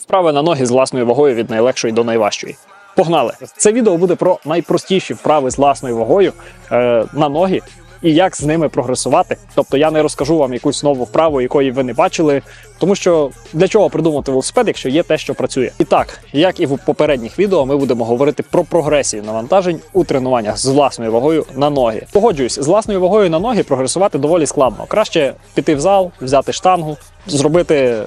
Вправи на ноги з власною вагою від найлегшої до найважчої. Погнали! Це відео буде про найпростіші вправи з власною вагою е, на ноги і як з ними прогресувати. Тобто я не розкажу вам якусь нову вправу, якої ви не бачили, тому що для чого придумати велосипед, якщо є те, що працює. І так, як і в попередніх відео, ми будемо говорити про прогресію навантажень у тренуваннях з власною вагою на ноги. Погоджуюсь, з власною вагою на ноги прогресувати доволі складно. Краще піти в зал, взяти штангу. Зробити е,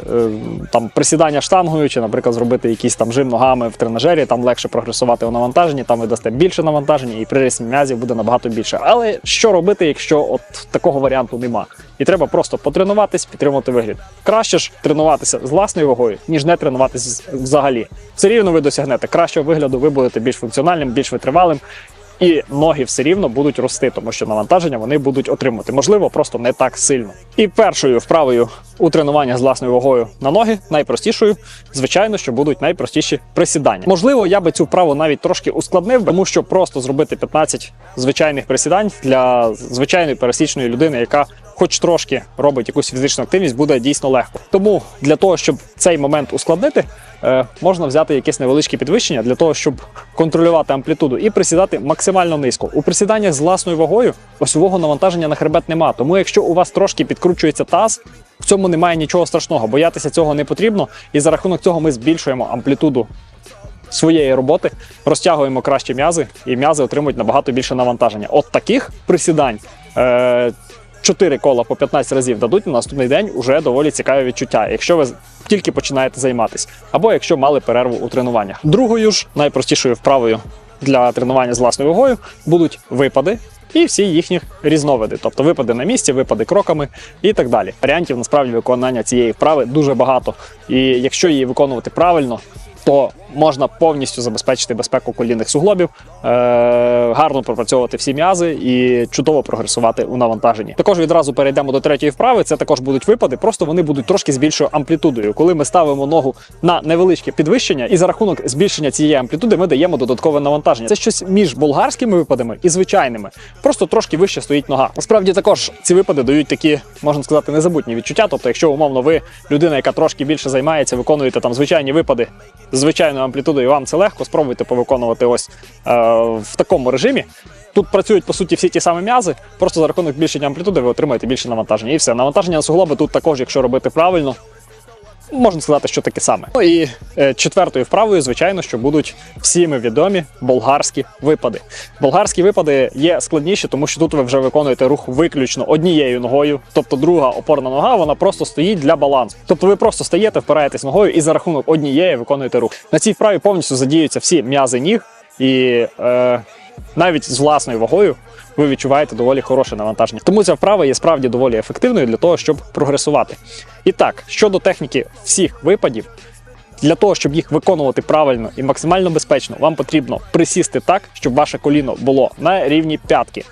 там присідання штангою, чи, наприклад, зробити якийсь там жим ногами в тренажері, там легше прогресувати у навантаженні, там ви дасте більше навантаження, і приріст м'язів буде набагато більше. Але що робити, якщо от такого варіанту нема? І треба просто потренуватись, підтримувати вигляд. Краще ж тренуватися з власною вагою, ніж не тренуватися взагалі. Все рівно ви досягнете кращого вигляду, ви будете більш функціональним, більш витривалим. І ноги все рівно будуть рости, тому що навантаження вони будуть отримувати. Можливо, просто не так сильно. І першою вправою у тренування з власною вагою на ноги, найпростішою, звичайно, що будуть найпростіші присідання. Можливо, я би цю вправу навіть трошки ускладнив, тому що просто зробити 15 звичайних присідань для звичайної пересічної людини, яка хоч трошки робить якусь фізичну активність, буде дійсно легко. Тому для того, щоб цей момент ускладнити, можна взяти якесь невеличке підвищення для того, щоб контролювати амплітуду і присідати максимально низько. У присіданнях з власною вагою осьового навантаження на хребет нема. Тому якщо у вас трошки підкручується таз, в цьому немає нічого страшного. Боятися цього не потрібно, і за рахунок цього ми збільшуємо амплітуду. Своєї роботи розтягуємо краще м'язи, і м'язи отримують набагато більше навантаження. От таких присідань е, 4 кола по 15 разів дадуть на наступний день уже доволі цікаві відчуття, якщо ви тільки починаєте займатися, або якщо мали перерву у тренуваннях. Другою ж найпростішою вправою для тренування з власною вагою будуть випади. І всі їхні різновиди, тобто випади на місці, випади кроками і так далі. Варіантів насправді виконання цієї вправи дуже багато. І якщо її виконувати правильно, то можна повністю забезпечити безпеку колінних суглобів, е- гарно пропрацьовувати всі м'язи і чудово прогресувати у навантаженні. Також відразу перейдемо до третьої вправи. Це також будуть випади, просто вони будуть трошки з більшою амплітудою. Коли ми ставимо ногу на невеличке підвищення, і за рахунок збільшення цієї амплітуди ми даємо додаткове навантаження. Це щось між болгарськими випадами і звичайними. Просто трошки вище стоїть нога. Насправді також ці випади дають такі, можна сказати, незабутні відчуття. Тобто, якщо умовно ви людина, яка трошки більше займається, виконуєте там звичайні випади з звичайною амплітудою, і вам це легко, спробуйте повиконувати ось е, в такому режимі. Тут працюють по суті всі ті самі м'язи, просто за рахунок збільшення амплітуди ви отримаєте більше навантаження. І все. Навантаження на суглоби тут також, якщо робити правильно, можна сказати, що таке саме. Ну і е, четвертою вправою, звичайно, що будуть всіми відомі болгарські випади. Болгарські випади є складніші, тому що тут ви вже виконуєте рух виключно однією ногою, тобто друга опорна нога, вона просто стоїть для балансу. Тобто ви просто стаєте, впираєтесь ногою і за рахунок однієї виконуєте рух. На цій вправі повністю задіються всі м'язи ніг і е, навіть з власною вагою. Ви відчуваєте доволі хороше навантаження. Тому ця вправа є справді доволі ефективною для того, щоб прогресувати. І так, щодо техніки всіх випадів, для того, щоб їх виконувати правильно і максимально безпечно, вам потрібно присісти так, щоб ваше коліно було на рівні п'ятки.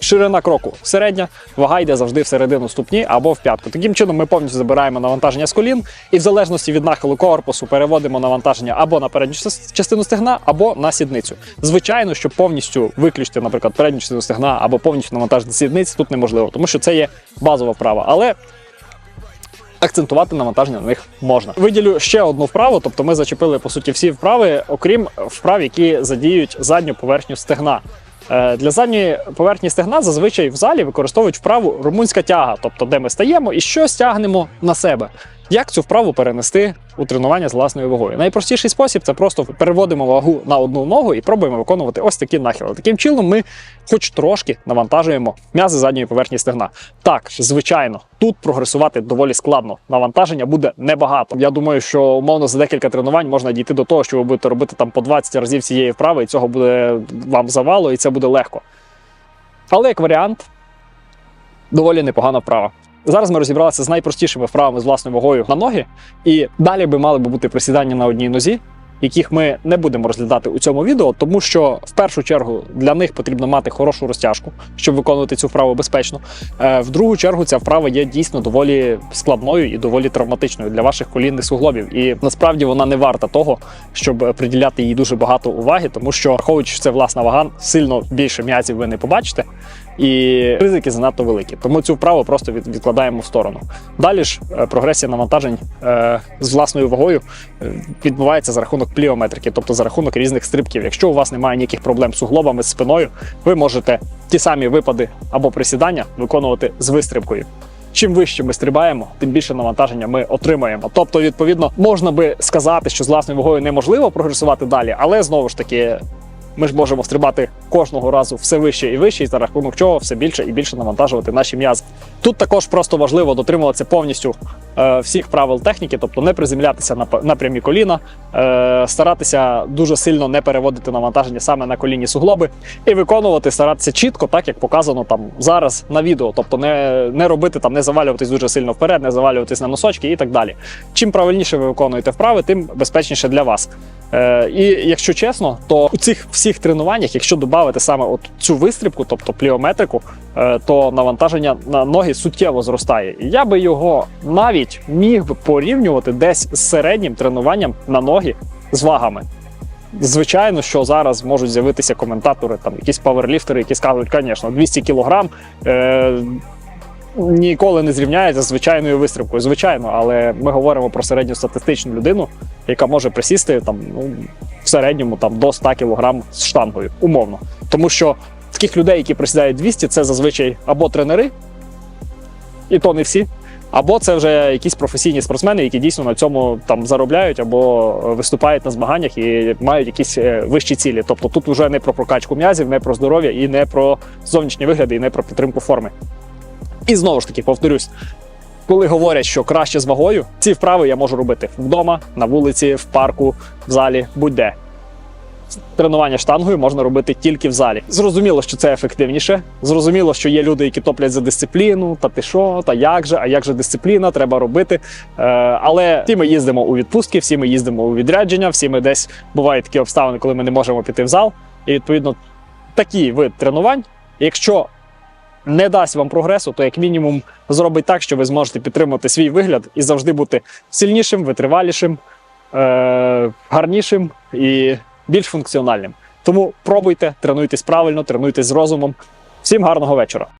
Ширина кроку середня, вага йде завжди всередину ступні або в п'ятку. Таким чином ми повністю забираємо навантаження з колін, і в залежності від нахилу корпусу переводимо навантаження або на передню частину стегна, або на сідницю. Звичайно, щоб повністю виключити, наприклад, передню частину стегна або повністю навантажити сідниці, тут неможливо, тому що це є базова вправа. Але акцентувати навантаження на них можна. Виділю ще одну вправу, тобто ми зачепили по суті всі вправи, окрім вправ, які задіють задню поверхню стегна. Е, Для задньої поверхні стегна зазвичай в залі використовують вправу румунська тяга, тобто де ми стаємо і щось тягнемо на себе. Як цю вправу перенести у тренування з власною вагою? Найпростіший спосіб це просто переводимо вагу на одну ногу і пробуємо виконувати ось такі нахили. Таким чином, ми хоч трошки навантажуємо м'язи задньої поверхні стегна. Так, звичайно, тут прогресувати доволі складно. Навантаження буде небагато. Я думаю, що умовно за декілька тренувань можна дійти до того, що ви будете робити там по 20 разів цієї вправи, і цього буде вам завало, і це буде легко. Але як варіант, доволі непогана вправа. Зараз ми розібралися з найпростішими вправами з власною вагою на ноги, і далі би мали би бути присідання на одній нозі, яких ми не будемо розглядати у цьому відео, тому що в першу чергу для них потрібно мати хорошу розтяжку, щоб виконувати цю вправу безпечно. Е, В другу чергу ця вправа є дійсно доволі складною і доволі травматичною для ваших колінних суглобів. І насправді вона не варта того, щоб приділяти їй дуже багато уваги, тому що, враховуючи, це власна вага, сильно більше м'язів ви не побачите. і ризики занадто великі. Тому цю вправу просто відкладаємо в сторону. Далі ж е, прогресія навантажень е, з власною вагою відбувається за рахунок пліометрики, тобто за рахунок різних стрибків. Якщо у вас немає ніяких проблем з суглобами, з спиною, ви можете ті самі випади або присідання виконувати з вистрибкою. Чим вище ми стрибаємо, тим більше навантаження ми отримаємо. Тобто, відповідно, можна би сказати, що з власною вагою неможливо прогресувати далі, але знову ж таки. Ми ж можемо стрибати кожного разу все вище і вище, і за рахунок чого все більше і більше навантажувати наші м'язи. Тут також просто важливо дотримуватися повністю е, всіх правил техніки, тобто не приземлятися на, на прямі коліна, е, старатися дуже сильно не переводити навантаження саме на колінні суглоби, і виконувати, старатися чітко, так як показано там зараз на відео. Тобто не, не робити там, не завалюватись дуже сильно вперед, не завалюватись на носочки і так далі. Чим правильніше ви виконуєте вправи, тим безпечніше для вас. Е, і якщо чесно, то у цих всіх тренуваннях, якщо додати саме от цю вистрібку, тобто пліометрику, е, то навантаження на ноги суттєво зростає. І я би його навіть міг би порівнювати десь з середнім тренуванням на ноги з вагами. Звичайно, що зараз можуть з'явитися коментатори, там якісь паверліфтери, які скажуть, звісно, 200 кілограм е, ніколи не зрівняється з звичайною вистрибкою. Звичайно, але ми говоримо про середньостатистичну людину, яка може присісти там ну, в середньому там до 100 кг з штангою, умовно. Тому що таких людей, які присідають 200, це зазвичай або тренери, і то не всі. Або це вже якісь професійні спортсмени, які дійсно на цьому там заробляють або виступають на змаганнях і мають якісь е, вищі цілі. Тобто тут вже не про прокачку м'язів, не про здоров'я і не про зовнішні вигляди, і не про підтримку форми. І знову ж таки, повторюсь, коли говорять, що краще з вагою, ці вправи я можу робити вдома, на вулиці, в парку, в залі, будь-де. Тренування штангою можна робити тільки в залі. Зрозуміло, що це ефективніше. Зрозуміло, що є люди, які топлять за дисципліну, та ти що, та як же, а як же дисципліна, треба робити. Е, але всі ми їздимо у відпустки, всі ми їздимо у відрядження, всі ми десь бувають такі обставини, коли ми не можемо піти в зал. І відповідно такий вид тренувань, якщо не дасть вам прогресу, то як мінімум зробить так, що ви зможете підтримати свій вигляд і завжди бути сильнішим, витривалішим, е- гарнішим і більш функціональним. Тому пробуйте, тренуйтесь правильно, тренуйтесь з розумом. Всім гарного вечора!